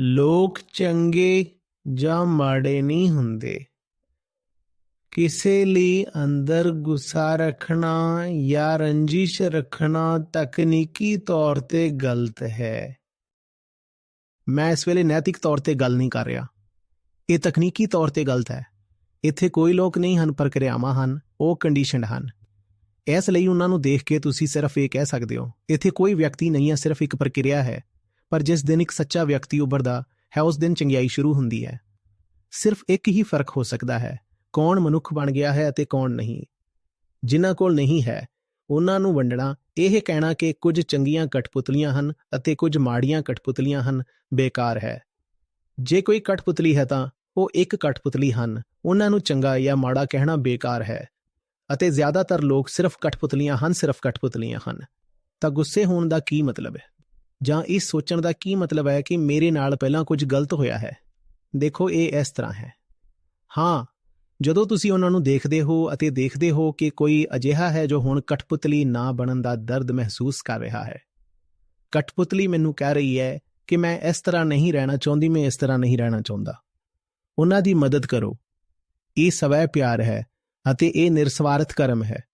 ਲੋਕ ਚੰਗੇ ਜਾਂ ਮਾੜੇ ਨਹੀਂ ਹੁੰਦੇ। ਕਿਸੇ ਲਈ ਅੰਦਰ ਗੁੱਸਾ ਰੱਖਣਾ ਜਾਂ ਰੰਜਿਸ਼ ਰੱਖਣਾ ਤਕਨੀਕੀ ਤੌਰ ਤੇ ਗਲਤ ਹੈ। ਮੈਂ ਇਸ ਵੇਲੇ ਨੈਤਿਕ ਤੌਰ ਤੇ ਗੱਲ ਨਹੀਂ ਕਰ ਰਿਹਾ। ਇਹ ਤਕਨੀਕੀ ਤੌਰ ਤੇ ਗਲਤ ਹੈ। ਇੱਥੇ ਕੋਈ ਲੋਕ ਨਹੀਂ ਹਨ, ਪ੍ਰਕਿਰਿਆਵਾਂ ਹਨ, ਉਹ ਕੰਡੀਸ਼ਨਡ ਹਨ। ਇਸ ਲਈ ਉਹਨਾਂ ਨੂੰ ਦੇਖ ਕੇ ਤੁਸੀਂ ਸਿਰਫ ਇਹ ਕਹਿ ਸਕਦੇ ਹੋ, ਇੱਥੇ ਕੋਈ ਵਿਅਕਤੀ ਨਹੀਂ ਹੈ, ਸਿਰਫ ਇੱਕ ਪ੍ਰਕਿਰਿਆ ਹੈ। ਪਰ ਜਿਸ ਦਿਨ ਇੱਕ ਸੱਚਾ ਵਿਅਕਤੀ ਉੱਭਰਦਾ ਹੈ, ਉਸ ਦਿਨ ਚੰਗਿਆਈ ਸ਼ੁਰੂ ਹੁੰਦੀ ਹੈ। ਸਿਰਫ ਇੱਕ ਹੀ ਫ਼ਰਕ ਹੋ ਸਕਦਾ ਹੈ, ਕੌਣ ਮਨੁੱਖ ਬਣ ਗਿਆ ਹੈ ਅਤੇ ਕੌਣ ਨਹੀਂ। ਜਿਨ੍ਹਾਂ ਕੋਲ ਨਹੀਂ ਹੈ, ਉਹਨਾਂ ਨੂੰ ਵੰਡਣਾ, ਇਹ ਕਹਿਣਾ ਕਿ ਕੁਝ ਚੰਗੀਆਂ ਕਠਪੁਤਲੀਆਂ ਹਨ ਅਤੇ ਕੁਝ ਮਾੜੀਆਂ ਕਠਪੁਤਲੀਆਂ ਹਨ, ਬੇਕਾਰ ਹੈ। ਜੇ ਕੋਈ ਕਠਪੁਤਲੀ ਹੈ ਤਾਂ ਉਹ ਇੱਕ ਕਠਪੁਤਲੀ ਹਨ, ਉਹਨਾਂ ਨੂੰ ਚੰਗਾ ਜਾਂ ਮਾੜਾ ਕਹਿਣਾ ਬੇਕਾਰ ਹੈ। ਅਤੇ ਜ਼ਿਆਦਾਤਰ ਲੋਕ ਸਿਰਫ ਕਠਪੁਤਲੀਆਂ ਹਨ, ਸਿਰਫ ਕਠਪੁਤਲੀਆਂ ਹਨ। ਤਾਂ ਗੁੱਸੇ ਹੋਣ ਦਾ ਕੀ ਮਤਲਬ ਹੈ? ਜਾਂ ਇਸ ਸੋਚਣ ਦਾ ਕੀ ਮਤਲਬ ਹੈ ਕਿ ਮੇਰੇ ਨਾਲ ਪਹਿਲਾਂ ਕੁਝ ਗਲਤ ਹੋਇਆ ਹੈ? ਦੇਖੋ, ਇਹ ਇਸ ਤਰ੍ਹਾਂ ਹੈ। ਹਾਂ, ਜਦੋਂ ਤੁਸੀਂ ਉਹਨਾਂ ਨੂੰ ਦੇਖਦੇ ਹੋ ਅਤੇ ਦੇਖਦੇ ਹੋ ਕਿ ਕੋਈ ਅਜਿਹਾ ਹੈ ਜੋ ਹੁਣ ਕਠਪੁਤਲੀ ਨਾ ਬਣਨ ਦਾ ਦਰਦ ਮਹਿਸੂਸ ਕਰ ਰਿਹਾ ਹੈ। ਕਠਪੁਤਲੀ ਮੈਨੂੰ ਕਹਿ ਰਹੀ ਹੈ ਕਿ ਮੈਂ ਇਸ ਤਰ੍ਹਾਂ ਨਹੀਂ ਰਹਿਣਾ ਚਾਹੁੰਦੀ, ਮੈਂ ਇਸ ਤਰ੍ਹਾਂ ਨਹੀਂ ਰਹਿਣਾ ਚਾਹੁੰਦਾ। ਉਹਨਾਂ ਦੀ ਮਦਦ ਕਰੋ। ਇਹ ਸਵੈ ਪਿਆਰ ਹੈ ਅਤੇ ਇਹ ਨਿਰਸਵਾਰਥ ਕਰਮ ਹੈ।